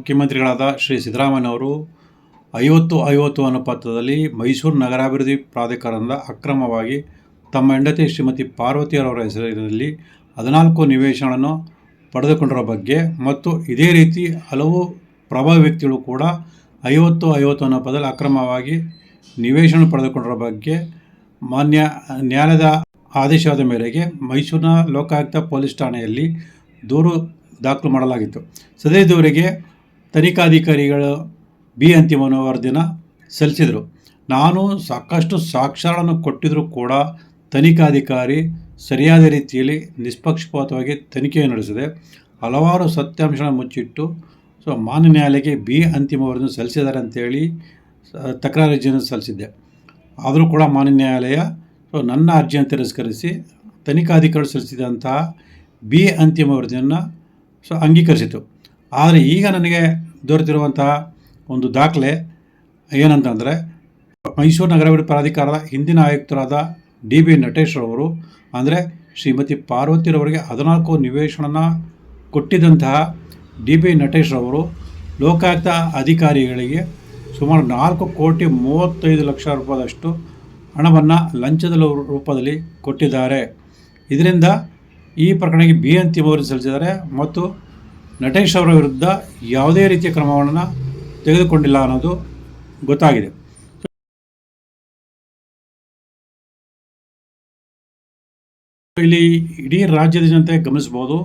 ಮುಖ್ಯಮಂತ್ರಿಗಳಾದ ಶ್ರೀ ಸಿದ್ದರಾಮಯ್ಯನವರು ಐವತ್ತು ಐವತ್ತು ಅನುಪಾತದಲ್ಲಿ ಮೈಸೂರು ನಗರಾಭಿವೃದ್ಧಿ ಪ್ರಾಧಿಕಾರದಿಂದ ಅಕ್ರಮವಾಗಿ ತಮ್ಮ ಹೆಂಡತಿ ಶ್ರೀಮತಿ ಪಾರ್ವತಿ ಅವರವರ ಹೆಸರಿನಲ್ಲಿ ಹದಿನಾಲ್ಕು ನಿವೇಶನಗಳನ್ನು ಪಡೆದುಕೊಂಡಿರೋ ಬಗ್ಗೆ ಮತ್ತು ಇದೇ ರೀತಿ ಹಲವು ಪ್ರಭಾವಿ ವ್ಯಕ್ತಿಗಳು ಕೂಡ ಐವತ್ತು ಐವತ್ತು ಅನುಪಾತದಲ್ಲಿ ಅಕ್ರಮವಾಗಿ ನಿವೇಶನ ಪಡೆದುಕೊಂಡಿರೋ ಬಗ್ಗೆ ಮಾನ್ಯ ನ್ಯಾಯಾಲಯದ ಆದೇಶದ ಮೇರೆಗೆ ಮೈಸೂರಿನ ಲೋಕಾಯುಕ್ತ ಪೊಲೀಸ್ ಠಾಣೆಯಲ್ಲಿ ದೂರು ದಾಖಲು ಮಾಡಲಾಗಿತ್ತು. ಸದ್ಯದವರೆಗೆ ತನಿಖಾಧಿಕಾರಿಗಳು ಬಿ ಅಂತಿಮ ವರದಿನ ಸಲ್ಲಿಸಿದರು. ನಾನು ಸಾಕಷ್ಟು ಸಾಕ್ಷ್ಯಗಳನ್ನು ಕೊಟ್ಟಿದ್ದರೂ ಕೂಡ ತನಿಖಾಧಿಕಾರಿ ಸರಿಯಾದ ರೀತಿಯಲ್ಲಿ ನಿಷ್ಪಕ್ಷಪಾತವಾಗಿ ತನಿಖೆ ನಡೆಸಿದೆ. ಹಲವಾರು ಸತ್ಯಾಂಶಗಳನ್ನು ಮುಚ್ಚಿಟ್ಟು ಸೊ ಮಾನ್ಯ ನ್ಯಾಯಾಲಯಕ್ಕೆ ಬಿ ಅಂತಿಮ ವರದಿಯನ್ನು ಸಲ್ಲಿಸಿದ್ದಾರೆ ಅಂತೇಳಿ ತಕರಾರು ಅರ್ಜಿಯನ್ನು ಸಲ್ಲಿಸಿದ್ದೆ. ಆದರೂ ಕೂಡ ಮಾನ್ಯ ನ್ಯಾಯಾಲಯ ಸೊ ನನ್ನ ಅರ್ಜಿಯನ್ನು ತಿರಸ್ಕರಿಸಿ ತನಿಖಾಧಿಕಾರಿ ಸಲ್ಲಿಸಿದಂತಹ ಬಿ ಅಂತಿಮ ವರದಿಯನ್ನು ಸೊ ಅಂಗೀಕರಿಸಿತು. ಆದರೆ ಈಗ ನನಗೆ ದೊರೆತಿರುವಂತಹ ಒಂದು ದಾಖಲೆ ಏನಂತಂದರೆ, ಮೈಸೂರು ನಗರಾಭಿವೃದ್ಧಿ ಪ್ರಾಧಿಕಾರದ ಹಿಂದಿನ ಆಯುಕ್ತರಾದ ಡಿ ಬಿ ನಟೇಶ್ ರವರು, ಅಂದರೆ ಶ್ರೀಮತಿ ಪಾರ್ವತಿರವರಿಗೆ ಹದಿನಾಲ್ಕು ನಿವೇಶನ ಕೊಟ್ಟಿದ್ದಂತಹ ಡಿ ಬಿ ನಟೇಶ್ ರವರು ಲೋಕಾಯುಕ್ತ ಅಧಿಕಾರಿಗಳಿಗೆ ಸುಮಾರು ನಾಲ್ಕು ಕೋಟಿ ಮೂವತ್ತೈದು ಲಕ್ಷ ರೂಪಾಯಿದಷ್ಟು ಹಣವನ್ನು ಲಂಚದ ರೂಪದಲ್ಲಿ ಕೊಟ್ಟಿದ್ದಾರೆ. ಇದರಿಂದ ಈ ಪ್ರಕರಣಕ್ಕೆ ಬಿ ಎನ್ ಸಲ್ಲಿಸಿದ್ದಾರೆ ಮತ್ತು ನಟೇಶ್ ಅವರ ವಿರುದ್ಧ ಯಾವುದೇ ರೀತಿಯ ಕ್ರಮವನ್ನು ತೆಗೆದುಕೊಂಡಿಲ್ಲ ಅನ್ನೋದು ಗೊತ್ತಾಗಿದೆ. ಇಲ್ಲಿ ಇಡೀ ರಾಜ್ಯದ ಜನತೆ ಗಮನಿಸ್ಬೋದು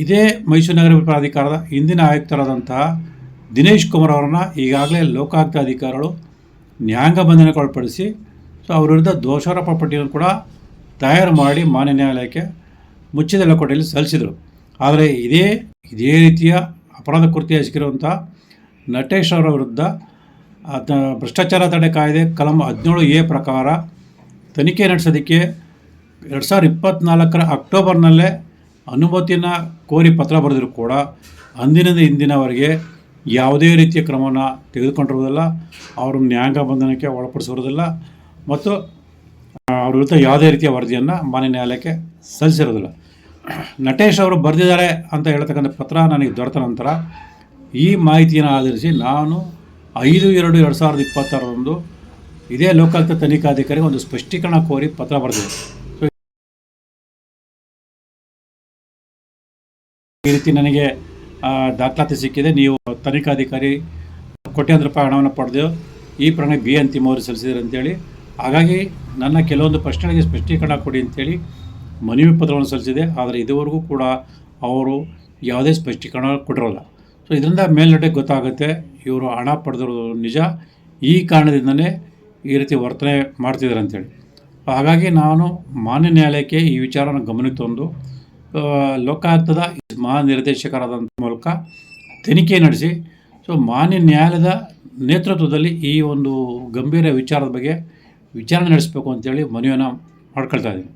ಇದೇ ಮೈಸೂರು ನಗರ ಪ್ರಾಧಿಕಾರದ ಹಿಂದಿನ ಆಯುಕ್ತರಾದಂತಹ ದಿನೇಶ್ ಕುಮಾರ್ ಅವರನ್ನು ಈಗಾಗಲೇ ಲೋಕಾಯುಕ್ತ ಅಧಿಕಾರಿಗಳು ನ್ಯಾಯಾಂಗ ಬಂಧನಕ್ಕೆ ಒಳಪಡಿಸಿ, ಸೊ ಅವರ ವಿರುದ್ಧ ದೋಷಾರೋಪ ಪಟ್ಟಿಯನ್ನು ಕೂಡ ತಯಾರು ಮಾಡಿ ಮಾನ್ಯ ನ್ಯಾಯಾಲಯಕ್ಕೆ ಮುಚ್ಚಿದ ಲಕೋಟೆಯಲ್ಲಿ ಸಲ್ಲಿಸಿದರು. ಆದರೆ ಇದೇ ಇದೇ ರೀತಿಯ ಅಪರಾಧ ಕೃತ್ಯ ಎಸಗಿರುವಂಥ ನಟೇಶ್ ಅವರ ವಿರುದ್ಧ ಅದ ಭ್ರಷ್ಟಾಚಾರ ತಡೆ ಕಾಯ್ದೆ ಕಲಂ ಹದಿನೇಳು ಎ ಪ್ರಕಾರ ತನಿಖೆ ನಡೆಸೋದಕ್ಕೆ ಎರಡು ಸಾವಿರದ ಇಪ್ಪತ್ತ್ನಾಲ್ಕರ ಅಕ್ಟೋಬರ್ನಲ್ಲೇ ಅನುಮತಿನ ಕೋರಿ ಪತ್ರ ಬರೆದರೂ ಕೂಡ ಅಂದಿನಿಂದ ಇಂದಿನವರೆಗೆ ಯಾವುದೇ ರೀತಿಯ ಕ್ರಮವನ್ನು ತೆಗೆದುಕೊಂಡಿರುವುದಿಲ್ಲ. ಅವರು ನ್ಯಾಯಾಂಗ ಬಂಧನಕ್ಕೆ ಒಳಪಡಿಸಿರುವುದಿಲ್ಲ ಮತ್ತು ಅವ್ರ ವಿರುದ್ಧ ಯಾವುದೇ ರೀತಿಯ ವರದಿಯನ್ನು ಮಾನ್ಯ ನ್ಯಾಯಾಲಯಕ್ಕೆ ಸಲ್ಲಿಸಿರೋದಿಲ್ಲ ನಟೇಶ್ ಅವರು ಬರೆದಿದ್ದಾರೆ ಅಂತ ಹೇಳ್ತಕ್ಕಂಥ ಪತ್ರ ನನಗೆ ದೊರೆತ ನಂತರ ಈ ಮಾಹಿತಿಯನ್ನು ಆಧರಿಸಿ ನಾನು ಐದು, ಎರಡು ಎರಡು ಸಾವಿರದ ಇಪ್ಪತ್ತಾರರಂದು ಇದೇ ಲೋಕಾಯುಕ್ತ ತನಿಖಾಧಿಕಾರಿಗೆ ಒಂದು ಸ್ಪಷ್ಟೀಕರಣ ಕೋರಿ ಪತ್ರ ಬರೆದಿದೆ ಈ ರೀತಿ ನನಗೆ ದಾಖಲಾತಿ ಸಿಕ್ಕಿದೆ. ನೀವು ತನಿಖಾಧಿಕಾರಿ ಕೋಟ್ಯಾಂತರ ರೂಪಾಯಿ ಹಣವನ್ನು ಪಡೆದು ಈ ಪ್ರಕರಣ ಬಿ ಅಂತಿಮವರು ಸಲ್ಲಿಸಿದ್ರು ಅಂತೇಳಿ ಹಾಗಾಗಿ ನನ್ನ ಕೆಲವೊಂದು ಪ್ರಶ್ನೆಗಳಿಗೆ ಸ್ಪಷ್ಟೀಕರಣ ಕೊಡಿ ಅಂತೇಳಿ ಮನವಿ ಪತ್ರವನ್ನು ಸಲ್ಲಿಸಿದೆ, ಆದರೆ ಇದುವರೆಗೂ ಕೂಡ ಅವರು ಯಾವುದೇ ಸ್ಪಷ್ಟೀಕರಣ ಕೊಟ್ಟಿರೋಲ್ಲ. ಸೊ ಇದರಿಂದ ಮೇಲ್ನಡೆ ಗೊತ್ತಾಗುತ್ತೆ, ಇವರು ಹಣ ಪಡೆದಿರೋದು ನಿಜ. ಈ ಕಾರಣದಿಂದಲೇ ಈ ರೀತಿ ವರ್ತನೆ ಮಾಡ್ತಿದ್ದಾರೆ ಅಂತೇಳಿ. ಹಾಗಾಗಿ ನಾನು ಮಾನ್ಯ ನ್ಯಾಯಾಲಯಕ್ಕೆ ಈ ವಿಚಾರವನ್ನು ಗಮನಕ್ಕೆ ತಂದು ಲೋಕಾಯುಕ್ತದ ಮಹಾನಿರ್ದೇಶಕರಾದಂಥ ಮೂಲಕ ತನಿಖೆ ನಡೆಸಿ ಸೊ ಮಾನ್ಯ ನ್ಯಾಯಾಲಯದ ನೇತೃತ್ವದಲ್ಲಿ ಈ ಒಂದು ಗಂಭೀರ ವಿಚಾರದ ಬಗ್ಗೆ ವಿಚಾರಣೆ ನಡೆಸಬೇಕು ಅಂತೇಳಿ ಮನವಿಯನ್ನು ಮಾಡ್ಕೊಳ್ತಾ ಇದ್ದೀನಿ.